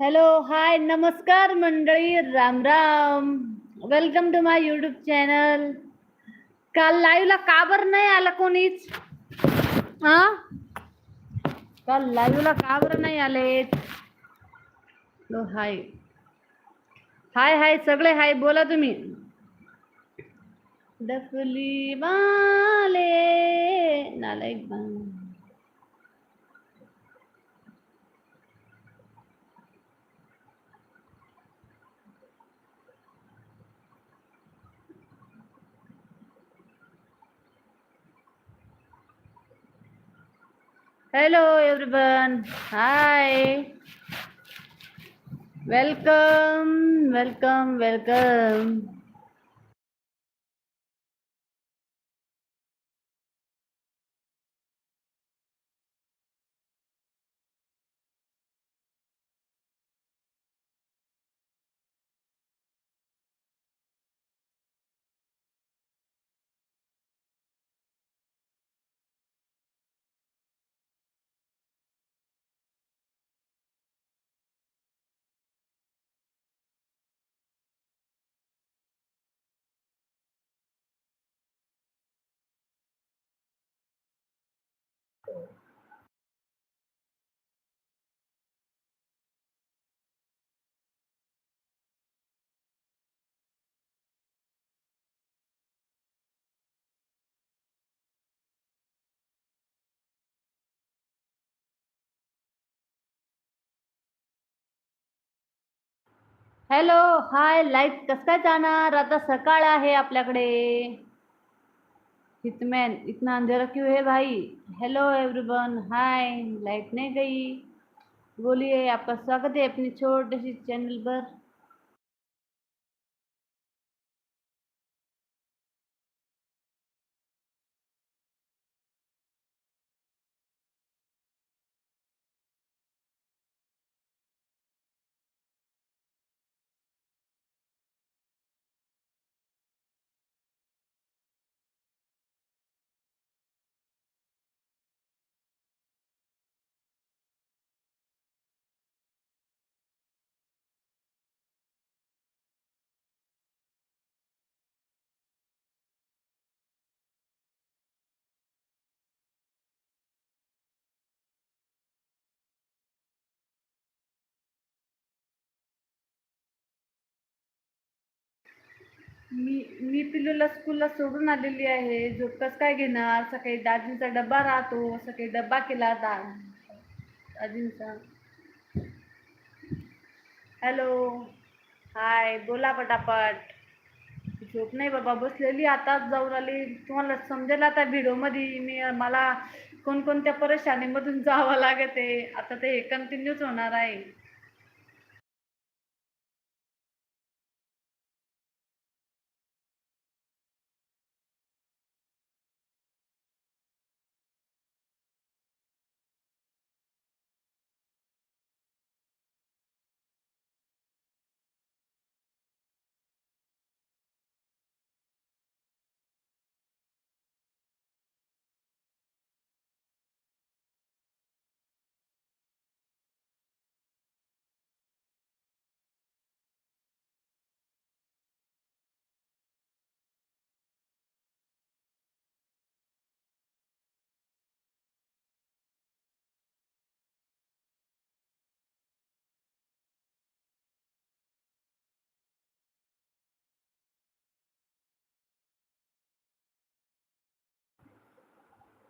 Hello hi नमस्कार मंडळी Ram Ram welcome to my YouTube channel काल लाईव्हला का बरं नाही आला कोणीच हा काल लाईव्हला का बरं नाही आले हाय हाय हाय सगळे हाय बोला तुम्ही डफली वाले नालायक Hello everyone. Hi. Welcome, welcome, welcome. Hello hi light कसं काय जाणार? आता सकाळ आहे आपल्याकडे. हितमॅन इतना अंधेरा क्यों है भाई? हेलो एवरीवन हाय लाइट नहीं गई. बोलिए आपका स्वागत है अपनी छोटे सी चैनल पर. मी मी पिलूला स्कूलला सोडून आलेली आहे. झोपकस काय घेणार? सकाळी दाजींचा डब्बा राहतो. सकाळी डब्बा केला दा दाजींचा. हॅलो हाय बोला पटापट. झोप नाही बाबा. बसलेली आताच जाऊन आली. तुम्हाला समजेल आता व्हिडिओमध्ये. मी मला कोणकोणत्या परेशानीमधून जावं लागते. आता ते हे कंटिन्यूच होणार आहे.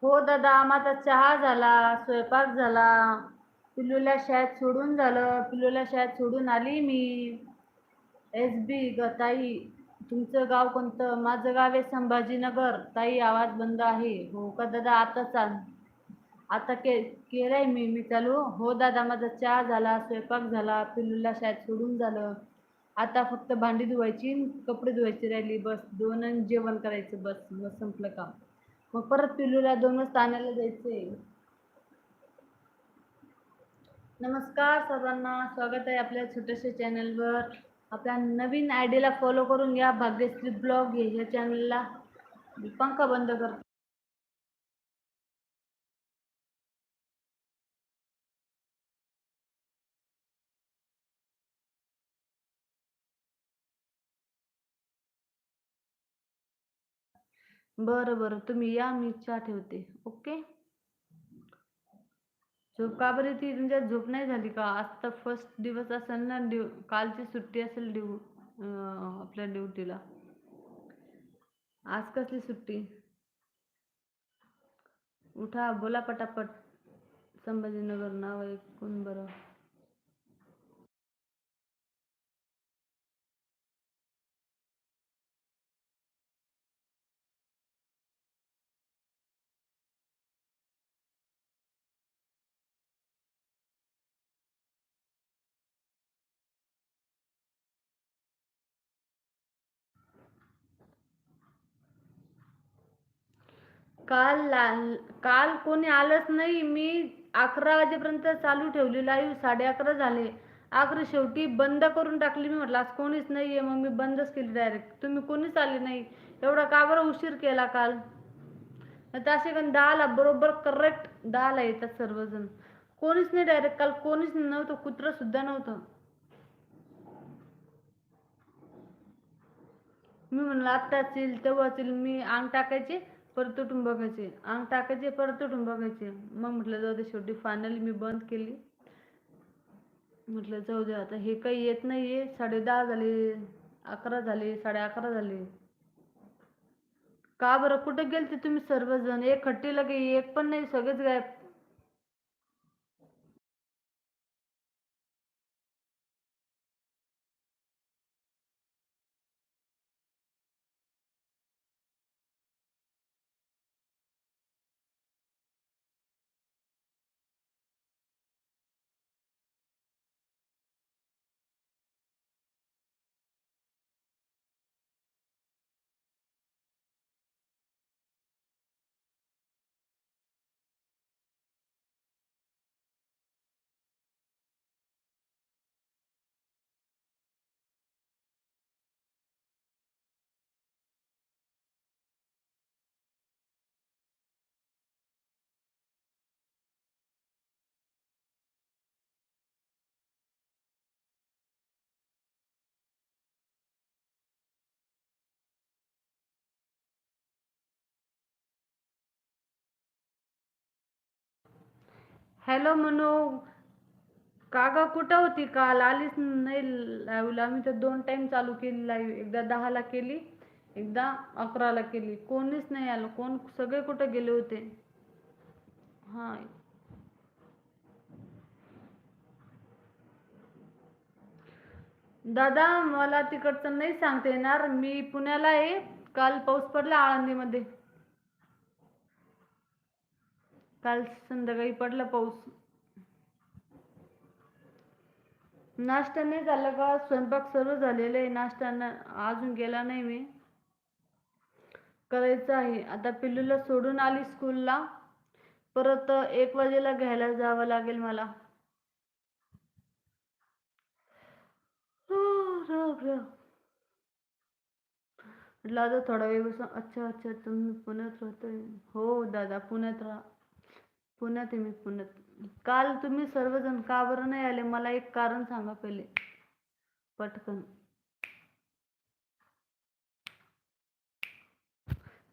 हो दादा माझा चहा झाला स्वयंपाक झाला. पिल्लूला शाळेत सोडून झालं. पिल्लूला शाळेत सोडून आली मी. एस बी ग ताई तुमचं गाव कोणतं? माझं गाव आहे संभाजीनगर. ताई आवाज बंद आहे. हो का दादा? आताच चाल आता के केलंय मी मी चालू. हो दादा माझा चहा झाला स्वयंपाक झाला. पिल्लूला शाळेत सोडून झालं. आता फक्त भांडी धुवायची कपडे धुवायची राहिली. बस दोन जेवण करायचं. बस मग संपलं काम. मग परत पिल्लूला दोन वाजता आणायला जायचंय नमस्कार सर्वांना स्वागत आहे आपल्या छोट्याशा चॅनलवर. आपल्या नवीन आयडीला फॉलो करून घ्या. भाग्यश्री ब्लॉग हे ह्या चॅनलला पंखा बंद कर बरं बरं. तुम्ही या मी चहा ठेवते. ओके? झोप का बरं ती? म्हणजे तुमच्यात झोप नाही झाली का? आज तर फर्स्ट दिवस असेल ना ड्यू कालची सुट्टी असेल ड्यू आपल्या ड्युटीला. आज कसली सुट्टी? उठा बोला पटापट. संभाजीनगर नाव ऐकून बरं. काल ला- काल कोणी आलंच नाही. मी अकरा वाजेपर्यंत चालू ठेवली लाईव्ह साडे अकरा झाले. अकरा शेवटी बंद करून टाकली मी. म्हटलं आज कोणीच नाही आहे मग मी बंदच केली डायरेक्ट तुम्ही कोणीच आले नाही. एवढा का बरं उशीर केला काल? तसे कारण दहाला बरोबर करेक्ट दहाला येतात सर्वजण. कोणीच नाही डायरेक्ट काल कोणीच नव्हतं. कुत्रं सुद्धा नव्हतं. मी म्हणलं आत्ताच येईल तेव्हाच येईल. मी अंग टाकायचे. परत तुटून बघायचे. अंग टाकायचे परत तुटून बघायचे. मग म्हटलं जाऊ दे शेवटी फायनली मी बंद केली. म्हटलं जाऊ दे आता हे काही येत नाही आहे साडे दहा झाले अकरा झाले साडे अकरा झाले. का बरं? कुठे गेलते तुम्ही सर्वजण? एक हट्टीला काही एक पण नाही सगळेच गायब. हॅलो मनो ग कुठं होती काल? आलीच नाही लाईव्हला मी तर दोन टाइम चालू केली लाईव्ह एकदा दहाला केली एकदा अकराला केली. कोणीच नाही आलं. कोण सगळे कुठं गेले होते? हां दादा मला तिकडचं नाही सांगता येणार. मी पुण्याला आहे. काल पाऊस पडला आळंदीमध्ये. काल संध्याकाळी पडला पाऊस. नाश्ता नाही झाला का? स्वयंपाक सर्व झालेला आहे. नाश्ता ना अजून गेला नाही मी. करायचं आहे. आता पिल्लूला सोडून आली स्कूलला. परत एक वाजेला घ्यायला जावं लागेल मला. म्हटलं आता थोडा वेळ बसून अच्छा अच्छा तुम्ही पुण्यात राहतोय. हो दादा पुण्यात राहा. पुण्यात आहे मी पुण्यात. काल तुम्ही सर्वजण का बरं नाही आले? मला एक कारण सांगा पहिले. पटकन.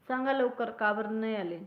सांगा लवकर का बरं नाही आले?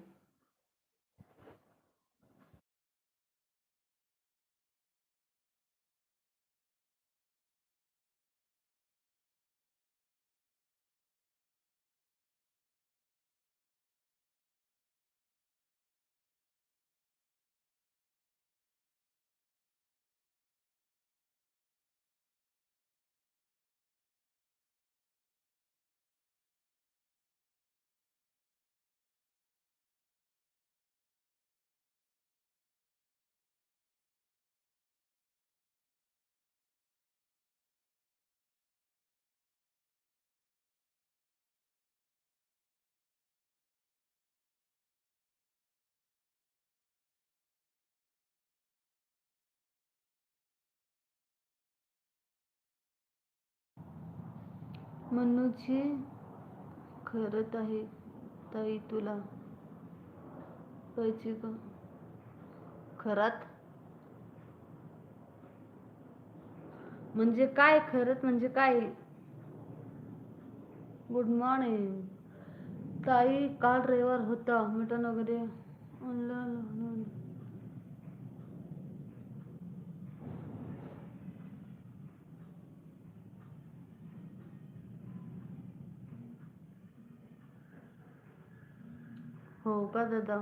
मनूची खरत आहे ताई तुला पाहिजे का? खरात? म्हणजे काय खरंच म्हणजे काय? गुड मॉर्निंग ताई काल रविवार होता. मटण वगैरे आणलं. हो का दादा